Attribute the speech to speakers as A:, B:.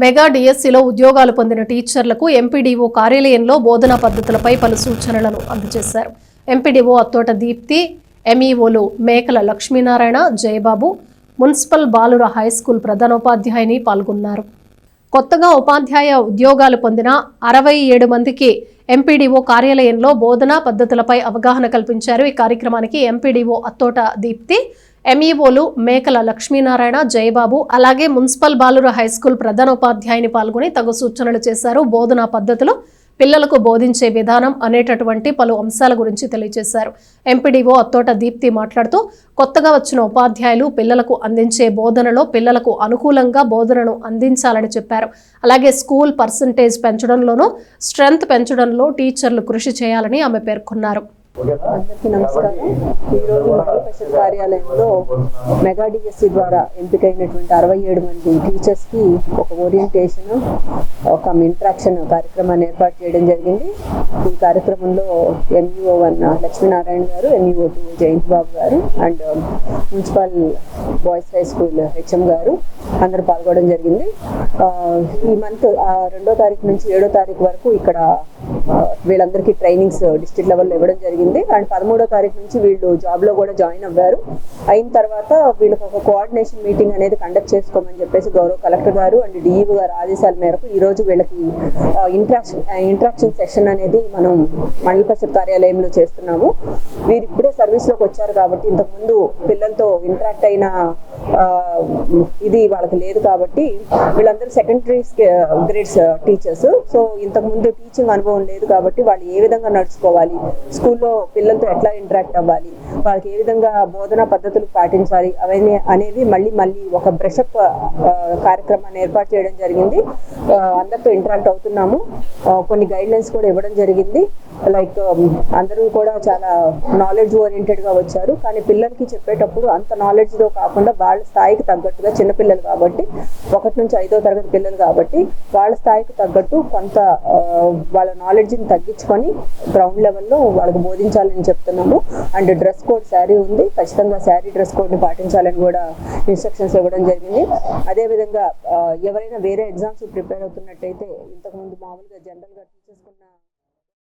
A: Mega డిఎస్సిలో ఉద్యోగాలు పొందిన టీచర్లకు ఎంపీడీఓ కార్యాలయంలో బోధనా పద్ధతులపై పలు సూచనలను అందజేశారు. ఎంపీడీఓ అత్తోట దీప్తి ఎంఈఓలు మేకల లక్ష్మీనారాయణ జయబాబు మున్సిపల్ బాలుర హైస్కూల్ ప్రధానోపాధ్యాయుని పాల్గొన్నారు. కొత్తగా ఉపాధ్యాయ ఉద్యోగాలు పొందిన అరవై ఏడు మందికి ఎంపీడీఓ కార్యాలయంలో బోధనా పద్ధతులపై అవగాహన కల్పించారు. ఈ కార్యక్రమానికి ఎంపీడీఓ అత్తోట దీప్తి ఎంఈఓలు మేకల లక్ష్మీనారాయణ జయబాబు అలాగే మున్సిపల్ బాలుర హైస్కూల్ ప్రధానోపాధ్యాయుని పాల్గొని తగు సూచనలు చేశారు. బోధనా పద్ధతులు పిల్లలకు బోధించే విధానం అనేటటువంటి పలు అంశాల గురించి తెలియజేశారు. ఎంపీడీఓ అత్తోట దీప్తి మాట్లాడుతూ కొత్తగా వచ్చిన ఉపాధ్యాయులు పిల్లలకు అందించే బోధనలో పిల్లలకు అనుకూలంగా బోధనను అందించాలని చెప్పారు. అలాగే స్కూల్ పర్సంటేజ్ పెంచడంలోనూ స్ట్రెంగ్త్ పెంచడంలో టీచర్లు కృషి చేయాలని ఆమె పేర్కొన్నారు.
B: అందరికీ నమస్కారం. ఈరోజు మండల పరిషత్ కార్యాలయంలో మెగా డిఎస్సి ద్వారా ఎంపికైనటువంటి అరవై ఏడు మంది టీచర్స్కి ఒక ఓరియంటేషన్ ఒక ఇంట్రాక్షన్ కార్యక్రమాన్ని ఏర్పాటు చేయడం జరిగింది. ఈ కార్యక్రమంలో ఎంఈఓ వన్ లక్ష్మీనారాయణ గారు ఎంఈఓ టూ జయంత్ బాబు గారు and municipal boys high school HM గారు అందరూ పాల్గొనడం జరిగింది. ఈ మంత్ రెండో తారీఖు నుంచి ఏడో తారీఖు వరకు ఇక్కడ వీళ్ళందరికీ ట్రైనింగ్స్ డిస్ట్రిక్ట్ లెవెల్లో ఇవ్వడం జరిగింది. అండ్ పదమూడో తారీఖు నుంచి వీళ్ళు జాబ్లో కూడా జాయిన్ అవ్వారు. అయిన తర్వాత వీళ్ళకి ఒక కోఆర్డినేషన్ మీటింగ్ అనేది కండక్ట్ చేసుకోమని చెప్పేసి గౌరవ కలెక్టర్ గారు అండ్ డిఈఓ గారు ఆదేశాల మేరకు ఈ రోజు వీళ్ళకి ఇంట్రాక్షన్ ఇంట్రాక్షన్ సెషన్ అనేది మనం మండల పరిషత్ కార్యాలయంలో చేస్తున్నాము. వీరు ఇప్పుడే సర్వీస్లోకి వచ్చారు కాబట్టి ఇంతకుముందు పిల్లలతో ఇంటరాక్ట్ అయిన ఇది వాళ్ళకి లేదు కాబట్టి వీళ్ళందరూ సెకండరీ గ్రేడ్స్ టీచర్స్ సో ఇంతకు ముందు టీచింగ్ అనుభవం లేదు కాబట్టి వాళ్ళు ఏ విధంగా నడుచుకోవాలి? స్కూల్లో పిల్లలతో ఎట్లా ఇంటరాక్ట్ అవ్వాలి? వాళ్ళకి ఏ విధంగా బోధనా పద్ధతులు పాటించాలి? అవన్నీ అనేవి మళ్ళీ మళ్ళీ ఒక బ్రషప్ కార్యక్రమాన్ని ఏర్పాటు చేయడం జరిగింది. అందరితో ఇంటరాక్ట్ అవుతున్నాము. కొన్ని గైడ్ లైన్స్ కూడా ఇవ్వడం జరిగింది. లైక్ అందరూ కూడా చాలా నాలెడ్జ్ ఓరియంటెడ్గా వచ్చారు. కానీ పిల్లలకి చెప్పేటప్పుడు అంత నాలెడ్జ్తో కాకుండా వాళ్ళ స్థాయికి తగ్గట్టుగా చిన్నపిల్లలు కాబట్టి ఒకటి నుంచి ఐదో తరగతి పిల్లలు కాబట్టి వాళ్ళ స్థాయికి తగ్గట్టు కొంత వాళ్ళ నాలెడ్జ్ని తగ్గించుకొని గ్రౌండ్ లెవెల్లో వాళ్ళకి బోధించాలని చెప్తున్నాము. అండ్ డ్రెస్ కోడ్ శారీ ఉంది. ఖచ్చితంగా శారీ డ్రెస్ కోడ్ని పాటించాలని కూడా ఇన్స్ట్రక్షన్స్ ఇవ్వడం జరిగింది. అదేవిధంగా ఎవరైనా వేరే ఎగ్జామ్స్ ప్రిపేర్ అవుతున్నట్టయితే ఇంతకుముందు మామూలుగా జనరల్గా టీచర్స్ కున్న